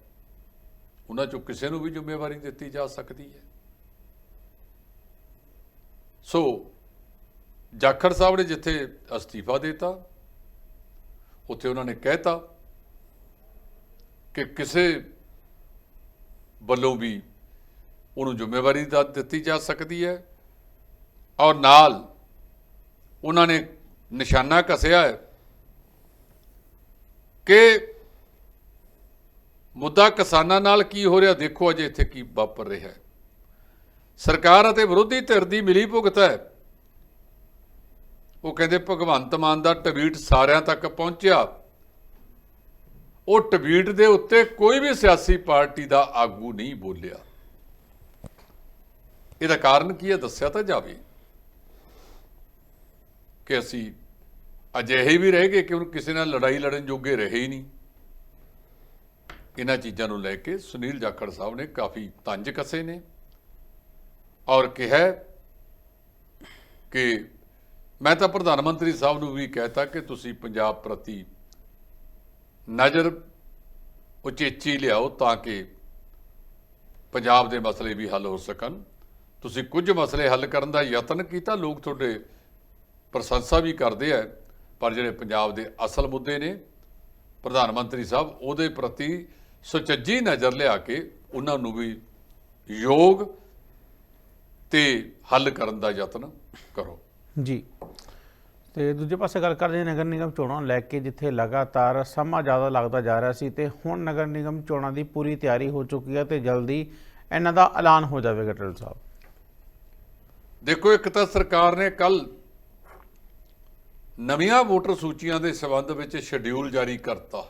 S2: ਉਹਨਾਂ ਚੋਂ ਕਿਸੇ ਨੂੰ ਵੀ ਜ਼ਿੰਮੇਵਾਰੀ ਦਿੱਤੀ ਜਾ ਸਕਦੀ ਹੈ। ਸੋ, ਜਾਖੜ ਸਾਹਿਬ ਨੇ ਜਿੱਥੇ ਅਸਤੀਫਾ ਦਿੱਤਾ, ਉੱਥੇ ਉਹਨਾਂ ਨੇ ਕਹਿਤਾ ਕਿ ਕਿਸੇ ਵੱਲੋਂ ਵੀ ਉਹਨੂੰ ਜ਼ਿੰਮੇਵਾਰੀ ਦਾ ਦਿੱਤੀ ਜਾ ਸਕਦੀ ਹੈ ਔਰ ਨਾਲ ਉਹਨਾਂ ਨੇ ਨਿਸ਼ਾਨਾ ਕਸਿਆ ਹੈ ਕਿ ਮੁੱਦਾ ਕਿਸਾਨਾਂ ਨਾਲ ਕੀ ਹੋ ਰਿਹਾ? ਦੇਖੋ ਅਜੇ ਇੱਥੇ ਕੀ ਵਾਪਰ ਰਿਹਾ ਹੈ। ਸਰਕਾਰ ਅਤੇ ਵਿਰੋਧੀ ਧਿਰ ਦੀ ਮਿਲੀ ਭੁਗਤ ਹੈ। ਉਹ ਕਹਿੰਦੇ ਭਗਵੰਤ ਮਾਨ ਦਾ ਟਵੀਟ ਸਾਰਿਆਂ ਤੱਕ ਪਹੁੰਚਿਆ। ਉਹ ਟਵੀਟ ਦੇ ਉੱਤੇ ਕੋਈ ਵੀ ਸਿਆਸੀ ਪਾਰਟੀ ਦਾ ਆਗੂ ਨਹੀਂ ਬੋਲਿਆ। ਇਹਦਾ ਕਾਰਨ ਕੀ ਹੈ? ਦੱਸਿਆ ਤਾਂ ਜਾਵੇ ਕਿ ਅਸੀਂ ਅਜਿਹੇ ਵੀ ਰਹਿ ਗਏ ਕਿ ਉਹਨੂੰ ਕਿਸੇ ਨਾਲ ਲੜਾਈ ਲੜਨ ਜੋਗੇ ਰਹੇ ਹੀ ਨਹੀਂ। ਇਹਨਾਂ ਚੀਜ਼ਾਂ ਨੂੰ ਲੈ ਕੇ ਸੁਨੀਲ ਜਾਖੜ ਸਾਹਿਬ ਨੇ ਕਾਫੀ ਤੰਜ ਕਸੇ ਨੇ ਔਰ ਕਿਹਾ ਕਿ ਮੈਂ ਤਾਂ ਪ੍ਰਧਾਨ ਮੰਤਰੀ ਸਾਹਿਬ ਨੂੰ ਵੀ ਕਹਿਤਾ ਕਿ ਤੁਸੀਂ ਪੰਜਾਬ ਪ੍ਰਤੀ ਨਜ਼ਰ ਉਚੇਚੀ ਲਿਆਓ ਤਾਂ ਕਿ ਪੰਜਾਬ ਦੇ ਮਸਲੇ ਵੀ ਹੱਲ ਹੋ ਸਕਣ। ਤੁਸੀਂ ਕੁਝ ਮਸਲੇ ਹੱਲ ਕਰਨ ਦਾ ਯਤਨ ਕੀਤਾ, ਲੋਕ ਤੁਹਾਡੇ ਪ੍ਰਸ਼ੰਸਾ ਵੀ ਕਰਦੇ ਆ, ਪਰ ਜਿਹੜੇ ਪੰਜਾਬ ਦੇ ਅਸਲ ਮੁੱਦੇ ਨੇ, ਪ੍ਰਧਾਨ ਮੰਤਰੀ ਸਾਹਿਬ ਉਹਦੇ ਪ੍ਰਤੀ ਸੁਚੱਜੀ ਨਜ਼ਰ ਲਿਆ ਕੇ ਉਹਨਾਂ ਨੂੰ ਵੀ ਯੋਗ ਤੇ ਹੱਲ ਕਰਨ ਦਾ ਯਤਨ ਕਰੋ।
S1: ਜੀ। ਤੇ ਦੂਜੇ ਪਾਸੇ ਗੱਲ ਕਰਦੇ ਨਗਰ ਨਿਗਮ ਚੋਣਾਂ ਲੈ ਕੇ ਜਿੱਥੇ ਲਗਾਤਾਰ ਸਮਾਂ ਜ਼ਿਆਦਾ ਲੱਗਦਾ ਜਾ ਰਿਹਾ ਸੀ ਤੇ ਹੁਣ ਨਗਰ ਨਿਗਮ ਚੋਣਾਂ ਦੀ ਪੂਰੀ ਤਿਆਰੀ ਹੋ ਚੁੱਕੀ ਹੈ ਤੇ ਜਲਦੀ ਇਹਨਾਂ ਦਾ ਐਲਾਨ ਹੋ ਜਾਵੇਗਾ ਢਿੱਲੋਂ ਸਾਹਿਬ।
S2: ਦੇਖੋ ਇੱਕ ਤਾਂ ਸਰਕਾਰ ਨੇ ਕੱਲ ਨਵੀਆਂ ਵੋਟਰ ਸੂਚੀਆਂ ਦੇ ਸਬੰਧ ਵਿੱਚ ਸ਼ਡਿਊਲ ਜਾਰੀ ਕਰਤਾ।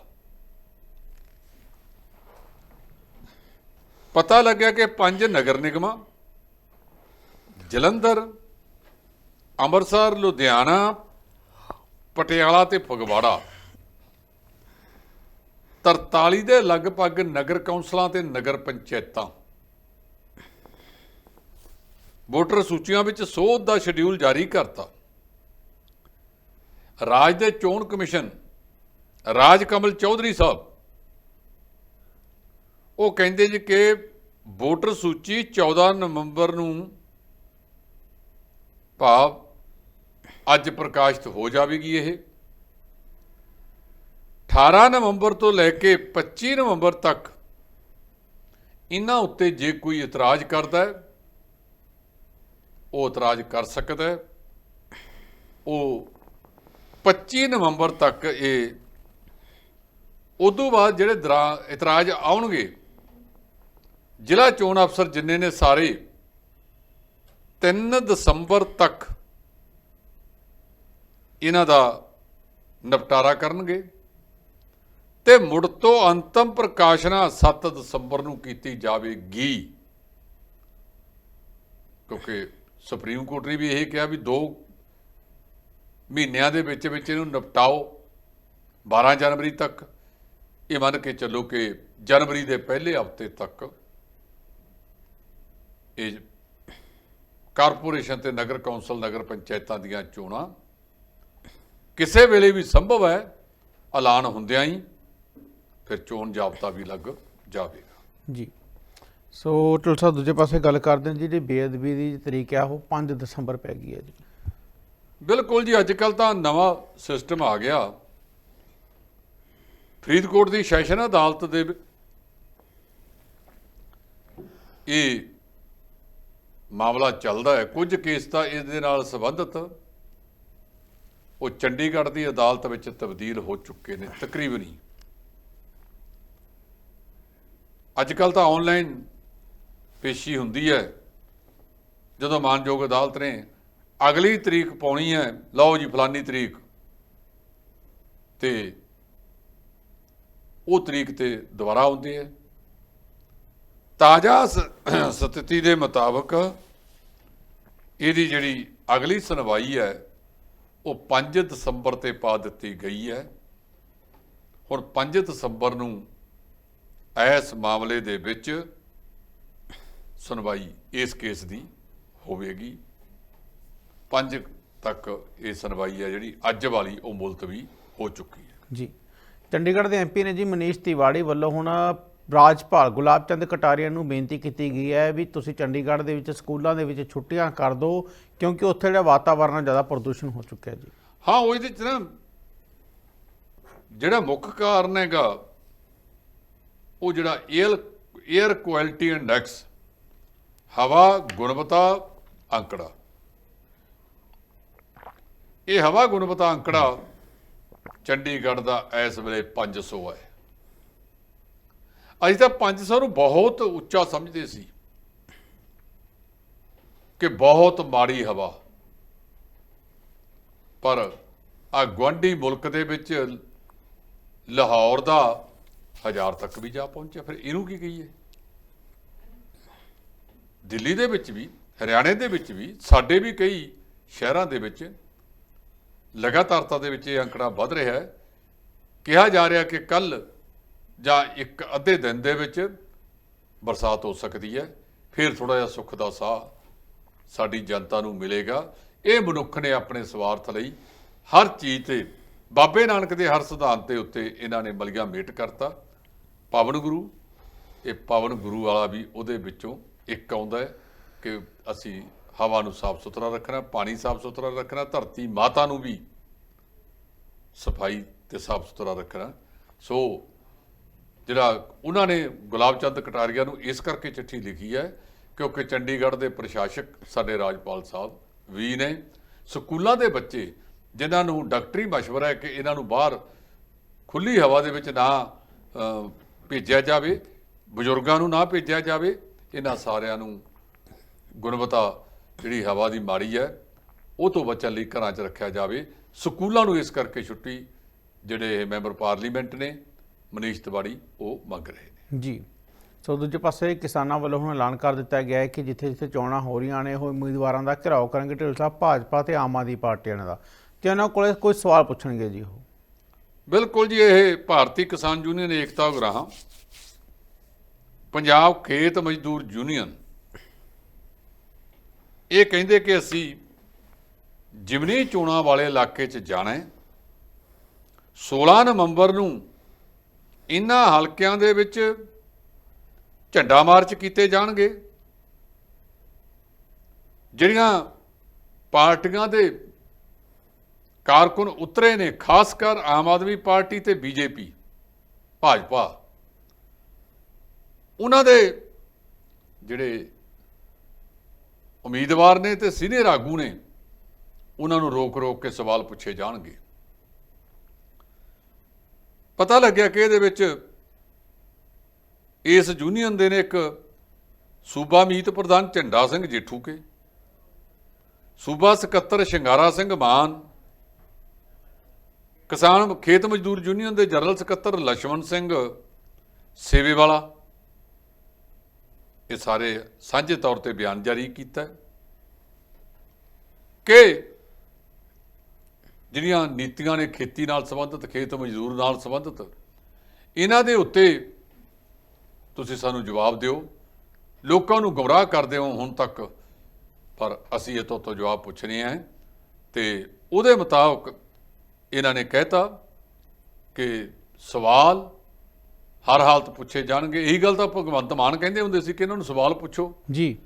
S2: ਪਤਾ ਲੱਗਿਆ ਕਿ ਪੰਜ ਨਗਰ ਨਿਗਮਾਂ, ਜਲੰਧਰ, ਅੰਮ੍ਰਿਤਸਰ, ਲੁਧਿਆਣਾ, ਪਟਿਆਲਾ ਤੇ ਫਗਵਾੜਾ। 43 ਦੇ ਲਗਭਗ ਨਗਰ ਕੌਂਸਲਾਂ ਤੇ ਨਗਰ ਪੰਚਾਇਤਾਂ। ਵੋਟਰ ਸੂਚੀਆਂ ਵਿੱਚ ਸੋਧ ਦਾ ਸ਼ਡਿਊਲ ਜਾਰੀ ਕਰਤਾ। ਰਾਜ ਦੇ ਚੋਣ ਕਮਿਸ਼ਨ, ਰਾਜ ਕਮਲ ਚੌਧਰੀ ਸਾਹਿਬ ਉਹ ਕਹਿੰਦੇ ਜੀ ਕਿ ਵੋਟਰ ਸੂਚੀ 14 ਨਵੰਬਰ ਨੂੰ ਭਾਵ ਅੱਜ ਪ੍ਰਕਾਸ਼ਿਤ ਹੋ ਜਾਵੇਗੀ ਇਹ। 18 ਨਵੰਬਰ ਤੋਂ ਲੈ ਕੇ 25 ਨਵੰਬਰ ਤੱਕ ਇਹਨਾਂ ਉੱਤੇ ਜੇ ਕੋਈ ਇਤਰਾਜ਼ ਕਰਦਾ ਹੈ, ਉਹ ਇਤਰਾਜ਼ ਕਰ ਸਕਦਾ ਹੈ। ਉਹ 25 ਨਵੰਬਰ ਤੱਕ ਇਹ ਉਦੋਂ ਬਾਅਦ ਜਿਹੜੇ ਦਰਾ- ਇਤਰਾਜ਼ ਆਉਣਗੇ ਜ਼ਿਲ੍ਹਾ ਚੋਣ ਅਫਸਰ ਜਿੰਨੇ ਨੇ ਸਾਰੇ 3 ਦਸੰਬਰ ਤੱਕ ਇਹਨਾਂ ਦਾ ਨਿਪਟਾਰਾ ਕਰਨਗੇ ਤੇ ਮੁੜ ਤੋਂ ਅੰਤਮ ਪ੍ਰਕਾਸ਼ਨਾ 7 ਦਸੰਬਰ ਨੂੰ ਕੀਤੀ ਜਾਵੇਗੀ। ਕਿਉਂਕਿ ਸੁਪਰੀਮ ਕੋਰਟ ਨੇ ਵੀ ਇਹ ਕਿਹਾ ਵੀ 2 ਮਹੀਨਿਆਂ ਦੇ ਵਿੱਚ ਵਿੱਚ ਇਹਨੂੰ ਨਿਪਟਾਓ 12 ਜਨਵਰੀ ਤੱਕ। ਇਹ ਮੰਨ ਕੇ ਚੱਲੋ ਕਿ ਜਨਵਰੀ ਦੇ ਪਹਿਲੇ ਹਫ਼ਤੇ ਤੱਕ ਇਹ ਕਾਰਪੋਰੇਸ਼ਨ ਤੇ ਨਗਰ ਕੌਂਸਲ ਨਗਰ ਪੰਚਾਇਤਾਂ ਦੀਆਂ ਚੋਣਾਂ ਕਿਸੇ ਵੇਲੇ ਵੀ ਸੰਭਵ ਹੈ ਐਲਾਨ ਹੁੰਦਿਆਂ ਹੀ ਫਿਰ ਚੋਣ ਜਾਬਤਾ ਵੀ ਲੱਗ ਜਾਵੇਗਾ।
S1: ਜੀ। ਸੋ ਟੁਲਸਾ ਦੂਜੇ ਪਾਸੇ ਗੱਲ ਕਰਦੇ ਹਾਂ ਜਿਹੜੀ ਬੇਅਦਬੀ ਦੀ ਤਰੀਕ ਆ ਉਹ 5 ਦਸੰਬਰ ਪੈ ਗਈ ਹੈ ਜੀ।
S2: ਬਿਲਕੁਲ ਜੀ ਅੱਜ ਕੱਲ ਤਾਂ ਨਵਾਂ ਸਿਸਟਮ ਆ ਗਿਆ। ਫਰੀਦਕੋਟ ਦੀ ਸੈਸ਼ਨ ਅਦਾਲਤ ਦੇ ਇਹ ਮਾਮਲਾ ਚੱਲਦਾ ਹੈ। ਕੁਝ ਕੇਸ ਤਾਂ ਇਸ ਦੇ ਨਾਲ ਸੰਬੰਧਿਤ। ਉਹ ਚੰਡੀਗੜ੍ਹ ਦੀ ਅਦਾਲਤ ਵਿੱਚ ਤਬਦੀਲ ਹੋ ਚੁੱਕੇ ਨੇ, ਤਕਰੀਬਨ ਹੀ। ਅੱਜ ਕੱਲ ਤਾਂ ਆਨਲਾਈਨ ਪੇਸ਼ੀ ਹੁੰਦੀ ਹੈ। ਜਦੋਂ ਮਾਨਯੋਗ ਅਦਾਲਤ ਨੇ ਅਗਲੀ ਤਰੀਕ ਪਾਉਣੀ ਹੈ, ਲਓ ਜੀ ਫਲਾਨੀ ਤਰੀਕ, ਤੇ ਉਹ ਤਰੀਕ ਤੇ ਦੁਬਾਰਾ ਆਉਂਦੇ ਹੈ। ਤਾਜ਼ਾ ਸ- ਸਥਿਤੀ ਦੇ ਮੁਤਾਬਕ ਇਹਦੀ ਜਿਹੜੀ ਅਗਲੀ ਸੁਣਵਾਈ ਹੈ, ਉਹ 5 ਦਸੰਬਰ ਤੇ ਪਾ ਦਿੱਤੀ ਗਈ ਹੈ। ਹੁਣ 5 ਦਸੰਬਰ ਨੂੰ ਇਸ ਮਾਮਲੇ ਦੇ ਵਿੱਚ ਸੁਣਵਾਈ ਇਸ ਕੇਸ ਦੀ ਹੋਵੇਗੀ। 5 ਤੱਕ ਇਹ ਸੁਣਵਾਈ ਹੈ ਜਿਹੜੀ ਅੱਜ ਵਾਲੀ ਉਹ ਮੁਲਤਵੀ ਹੋ ਚੁੱਕੀ ਹੈ।
S1: ਜੀ। ਚੰਡੀਗੜ੍ਹ ਦੇ ਐਮਪੀ ਨੇ ਜੀ ਮਨੀਸ਼ ਤਿਵਾੜੀ ਵੱਲੋਂ ਹੁਣ ਰਾਜਪਾਲ ਗੁਲਾਬ ਚੰਦ ਕਟਾਰੀਆ ਨੂੰ ਬੇਨਤੀ ਕੀਤੀ ਗਈ ਹੈ ਵੀ ਤੁਸੀਂ ਚੰਡੀਗੜ੍ਹ ਦੇ ਵਿੱਚ ਸਕੂਲਾਂ ਦੇ ਵਿੱਚ ਛੁੱਟੀਆਂ ਕਰ ਦਿਓ, ਕਿਉਂਕਿ ਉੱਥੇ ਜਿਹੜਾ ਵਾਤਾਵਰਣ ਜ਼ਿਆਦਾ ਪ੍ਰਦੂਸ਼ਣ ਹੋ ਚੁੱਕਿਆ ਜੀ।
S2: ਹਾਂ, ਉਹ ਇਹਦੇ ਚ ਨਾ ਜਿਹੜਾ ਮੁੱਖ ਕਾਰਨ ਹੈਗਾ, ਉਹ ਜਿਹੜਾ 에ਅਰ 에ਅਰ ਕੁਆਲਿਟੀ ਇੰਡੈਕਸ ਹਵਾ ਗੁਣਵੱਤਾ ਅੰਕੜਾ। ਇਹ ਹਵਾ ਗੁਣਵੱਤਾ ਅੰਕੜਾ ਚੰਡੀਗੜ੍ਹ ਦਾ ਇਸ ਵੇਲੇ 500 ਹੈ। ਅਸੀਂ ਤਾਂ 500 ਨੂੰ ਬਹੁਤ ਉੱਚਾ ਸਮਝਦੇ ਸੀ ਕਿ ਬਹੁਤ ਮਾੜੀ ਹਵਾ। ਪਰ ਆ ਗਵਾਂਢੀ ਮੁਲਕ ਦੇ ਵਿੱਚ ਲਾਹੌਰ ਦਾ ਹਜ਼ਾਰ ਤੱਕ ਵੀ ਜਾ ਪਹੁੰਚਿਆ। ਫਿਰ ਇਹਨੂੰ ਕੀ ਕਹੀਏ? ਦਿੱਲੀ ਦੇ ਵਿੱਚ ਵੀ, ਹਰਿਆਣੇ ਦੇ ਵਿੱਚ ਵੀ, ਸਾਡੇ ਵੀ ਕਈ ਸ਼ਹਿਰਾਂ ਦੇ ਵਿੱਚ ਲਗਾਤਾਰਤਾ ਦੇ ਵਿੱਚ ਇਹ ਅੰਕੜਾ ਵੱਧ ਰਿਹਾ ਹੈ। ਕਿਹਾ ਜਾ ਰਿਹਾ ਕਿ ਕੱਲ ਜਾਂ ਇੱਕ ਅੱਧੇ ਦਿਨ ਦੇ ਵਿੱਚ ਬਰਸਾਤ ਹੋ ਸਕਦੀ ਹੈ, ਫਿਰ ਥੋੜਾ ਜਿਹਾ ਸੁੱਖ ਦਾ ਸਾਹ ਸਾਡੀ ਜਨਤਾ ਨੂੰ ਮਿਲੇਗਾ। ਇਹ ਮਨੁੱਖ ਨੇ ਆਪਣੇ ਸਵਾਰਥ ਲਈ ਹਰ ਚੀਜ਼ ਤੇ, ਬਾਬੇ ਨਾਨਕ ਦੇ ਹਰ ਸਿਧਾਂਤ ਦੇ ਉੱਤੇ ਇਹਨਾਂ ਨੇ ਮਲੀਆ ਮੇਟ ਕਰਤਾ। ਪਾਵਨ ਗੁਰੂ, ਇਹ ਪਾਵਨ ਗੁਰੂ ਵਾਲਾ ਵੀ ਉਹਦੇ ਵਿੱਚੋਂ ਇੱਕ ਆਉਂਦਾ ਹੈ ਕਿ ਅਸੀਂ ਹਵਾ ਨੂੰ ਸਾਫ਼ ਸੁਥਰਾ ਰੱਖਣਾ, ਪਾਣੀ ਸਾਫ਼ ਸੁਥਰਾ ਰੱਖਣਾ, ਧਰਤੀ ਮਾਤਾ ਨੂੰ ਵੀ ਸਫ਼ਾਈ ਤੇ ਸਾਫ਼ ਸੁਥਰਾ ਰੱਖਣਾ। ਸੋ ਜਿਹੜਾ ਉਹਨਾਂ ਨੇ ਗੁਲਾਬ ਚੰਦ ਕਟਾਰੀਆ ਨੂੰ ਇਸ ਕਰਕੇ ਚਿੱਠੀ ਲਿਖੀ ਹੈ ਕਿਉਂਕਿ ਚੰਡੀਗੜ੍ਹ ਦੇ ਪ੍ਰਸ਼ਾਸਕ ਸਾਡੇ ਰਾਜਪਾਲ ਸਾਹਿਬ ਵੀ ਨੇ। ਸਕੂਲਾਂ ਦੇ ਬੱਚੇ ਜਿਨ੍ਹਾਂ ਨੂੰ ਡਾਕਟਰੀ ਮਸ਼ਵਰਾ ਹੈ ਕਿ ਇਹਨਾਂ ਨੂੰ ਬਾਹਰ ਖੁੱਲੀ ਹਵਾ ਦੇ ਵਿੱਚ ਨਾ ਭੇਜਿਆ ਜਾਵੇ, ਬਜ਼ੁਰਗਾਂ ਨੂੰ ਨਾ ਭੇਜਿਆ ਜਾਵੇ, ਇਹਨਾਂ ਸਾਰਿਆਂ ਨੂੰ ਗੁਣਵੱਤਾ ਜਿਹੜੀ ਹਵਾ ਦੀ ਮਾੜੀ ਹੈ, ਉਹ ਤੋਂ ਬਚਣ ਲਈ ਘਰਾਂ 'ਚ ਰੱਖਿਆ ਜਾਵੇ। ਸਕੂਲਾਂ ਨੂੰ ਇਸ ਕਰਕੇ ਛੁੱਟੀ ਜਿਹੜੇ ਮੈਂਬਰ ਪਾਰਲੀਮੈਂਟ ਨੇ ਮਨੀਸ਼ ਤਿਵਾੜੀ ਉਹ ਮੰਗ ਰਹੇ ਨੇ।
S1: ਜੀ। ਸੋ ਦੂਜੇ ਪਾਸੇ ਕਿਸਾਨਾਂ ਵੱਲੋਂ ਹੁਣ ਐਲਾਨ ਕਰ ਦਿੱਤਾ ਗਿਆ ਹੈ ਕਿ ਜਿੱਥੇ ਜਿੱਥੇ ਚੋਣਾਂ ਹੋ ਰਹੀਆਂ ਨੇ ਉਹ ਉਮੀਦਵਾਰਾਂ ਦਾ ਘਿਰਾਓ ਕਰਨਗੇ ਢਿੱਲ ਸਾਹਿਬ ਭਾਜਪਾ ਤੇ ਆਮ ਆਦਮੀ ਪਾਰਟੀਆਂ ਦਾ। ਤੇ ਉਹਨਾਂ ਕੋਲੇ ਕੋਈ ਸਵਾਲ ਪੁੱਛਣਗੇ ਜੀ ਉਹ?
S2: ਬਿਲਕੁਲ ਜੀ ਇਹ ਭਾਰਤੀ ਕਿਸਾਨ ਯੂਨੀਅਨ ਏਕਤਾ ਉਗਰਾਹਾਂ ਪੰਜਾਬ ਖੇਤ ਮਜ਼ਦੂਰ ਯੂਨੀਅਨ ਇਹ ਕਹਿੰਦੇ ਕਿ ਅਸੀਂ ਜਿਮਨੀ ਚੋਣਾਂ ਵਾਲੇ ਇਲਾਕੇ 'ਚ ਜਾਣਾ ਹੈ 16 ਨਵੰਬਰ ਨੂੰ ਇਹਨਾਂ ਹਲਕਿਆਂ ਦੇ ਵਿੱਚ ਝੰਡਾ ਮਾਰਚ ਕੀਤੇ ਜਾਣਗੇ। ਜਿਹੜੀਆਂ ਪਾਰਟੀਆਂ ਦੇ ਕਾਰਕੁਨ ਉਤਰੇ ਨੇ, ਖਾਸ ਕਰ ਆਮ ਆਦਮੀ ਪਾਰਟੀ ਤੇ ਬੀਜੇਪੀ, ਭਾਜਪਾ, ਉਹਨਾਂ ਦੇ ਜਿਹੜੇ ਉਮੀਦਵਾਰ ਨੇ ਤੇ ਸੀਨੀਅਰ ਆਗੂ ਨੇ, ਉਹਨਾਂ ਨੂੰ ਰੋਕ ਰੋਕ ਕੇ ਸਵਾਲ ਪੁੱਛੇ ਜਾਣਗੇ। ਪਤਾ ਲੱਗਿਆ ਕਿ ਇਹਦੇ ਵਿੱਚ ਇਸ ਯੂਨੀਅਨ ਦੇ ਨੇ ਇੱਕ ਸੂਬਾ ਮੀਤ ਪ੍ਰਧਾਨ ਝੰਡਾ ਸਿੰਘ ਜੇਠੂਕੇ ਸੂਬਾ ਸਕੱਤਰ ਸ਼ਿੰਗਾਰਾ ਸਿੰਘ ਮਾਨ, ਕਿਸਾਨ ਖੇਤ ਮਜ਼ਦੂਰ ਯੂਨੀਅਨ ਦੇ ਜਨਰਲ ਸਕੱਤਰ ਲਛਮਣ ਸਿੰਘ ਸੇਵੇ ਵਾਲਾ ਇਹ ਸਾਰੇ ਸਾਂਝੇ ਤੌਰ ਤੇ ਬਿਆਨ ਜਾਰੀ ਕੀਤਾ ਕਿ ਜਿਹੜੀਆਂ ਨੀਤੀਆਂ ਨੇ ਖੇਤੀ ਨਾਲ ਸੰਬੰਧਿਤ ਖੇਤ ਮਜ਼ਦੂਰ ਨਾਲ ਸੰਬੰਧਿਤ ਇਹਨਾਂ ਦੇ ਉੱਤੇ ਤੁਸੀਂ ਸਾਨੂੰ ਜਵਾਬ ਦਿਓ। ਲੋਕਾਂ ਨੂੰ ਗੁੰਮਰਾਹ ਕਰਦੇ ਹੋ ਹੁਣ ਤੱਕ ਪਰ ਅਸੀਂ ਇਹ ਤੋਂ ਤੋਂ ਜਵਾਬ ਪੁੱਛਣੇ ਆ ਤੇ ਉਹਦੇ ਮੁਤਾਬਕ ਇਹਨਾਂ ਨੇ ਕਹਿਤਾ ਕਿ ਸਵਾਲ ਹਰ ਹਾਲਤ ਪੁੱਛੇ ਜਾਣਗੇ। ਇਹੀ ਗੱਲ ਤਾਂ ਭਗਵੰਤ ਮਾਨ ਕਹਿੰਦੇ ਹੁੰਦੇ ਸੀ ਕਿ ਇਹਨਾਂ ਨੂੰ ਸਵਾਲ ਪੁੱਛੋ।
S1: ਜੀ।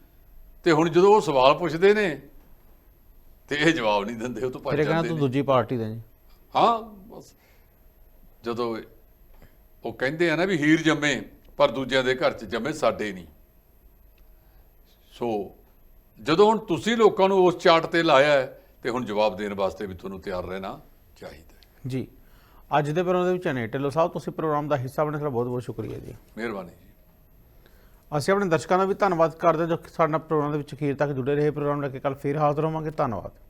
S2: ਤੇ ਹੁਣ ਜਦੋਂ ਉਹ ਸਵਾਲ ਪੁੱਛਦੇ ਨੇ ਤੇ ਇਹ ਜਵਾਬ ਨਹੀਂ ਦਿੰਦੇ ਉਹ ਤੋਂ ਭੱਜ
S1: ਤੇਰੇ ਕਹਿੰਦਾ
S2: ਜਾਂਦੇ
S1: ਤੂੰ
S2: ਨੇ।
S1: ਦੂਜੀ ਪਾਰਟੀ ਦਾ ਜੀ।
S2: ਹਾਂ ਬਸ। ਜਦੋਂ ਉਹ ਕਹਿੰਦੇ ਆ ਨਾ ਵੀ ਹੀਰ ਜੰਮੇ ਪਰ ਦੂਜਿਆਂ ਦੇ ਘਰ 'ਚ ਜੰਮੇ ਸਾਡੇ ਨਹੀਂ। ਸੋ ਜਦੋਂ ਹੁਣ ਤੁਸੀਂ ਲੋਕਾਂ ਨੂੰ ਉਸ ਚਾਰਟ ਤੇ ਲਾਇਆ ਹੈ ਤੇ ਹੁਣ ਜਵਾਬ ਦੇਣ ਵਾਸਤੇ ਵੀ ਤੁਹਾਨੂੰ ਤਿਆਰ ਰਹਿਣਾ ਚਾਹੀਦਾ ਹੈ।
S1: ਜੀ। ਅੱਜ ਦੇ ਪ੍ਰੋਗਰਾਮ ਦੇ ਵਿੱਚ ਨੇ ਢਿੱਲੋਂ ਸਾਹਿਬ ਤੁਸੀਂ ਪ੍ਰੋਗਰਾਮ ਦਾ ਹਿੱਸਾ ਬਣਨ ਦਾ ਬਹੁਤ ਬਹੁਤ ਸ਼ੁਕਰੀਆ ਜੀ।
S2: ਮਿਹਰਬਾਨੀ ਜੀ।
S1: ਅਸੀਂ ਆਪਣੇ ਦਰਸ਼ਕਾਂ ਦਾ ਵੀ ਧੰਨਵਾਦ ਕਰਦੇ ਹਾਂ ਜੋ ਕਿ ਸਾਡੇ ਨਾਲ ਪ੍ਰੋਗਰਾਮ ਦੇ ਵਿੱਚ ਅਖੀਰ ਤੱਕ ਜੁੜੇ ਰਹੇ। ਪ੍ਰੋਗਰਾਮ ਲੈ ਕੇ ਕੱਲ ਫੇਰ ਹਾਜ਼ਰ ਹੋਵਾਂਗੇ। ਧੰਨਵਾਦ।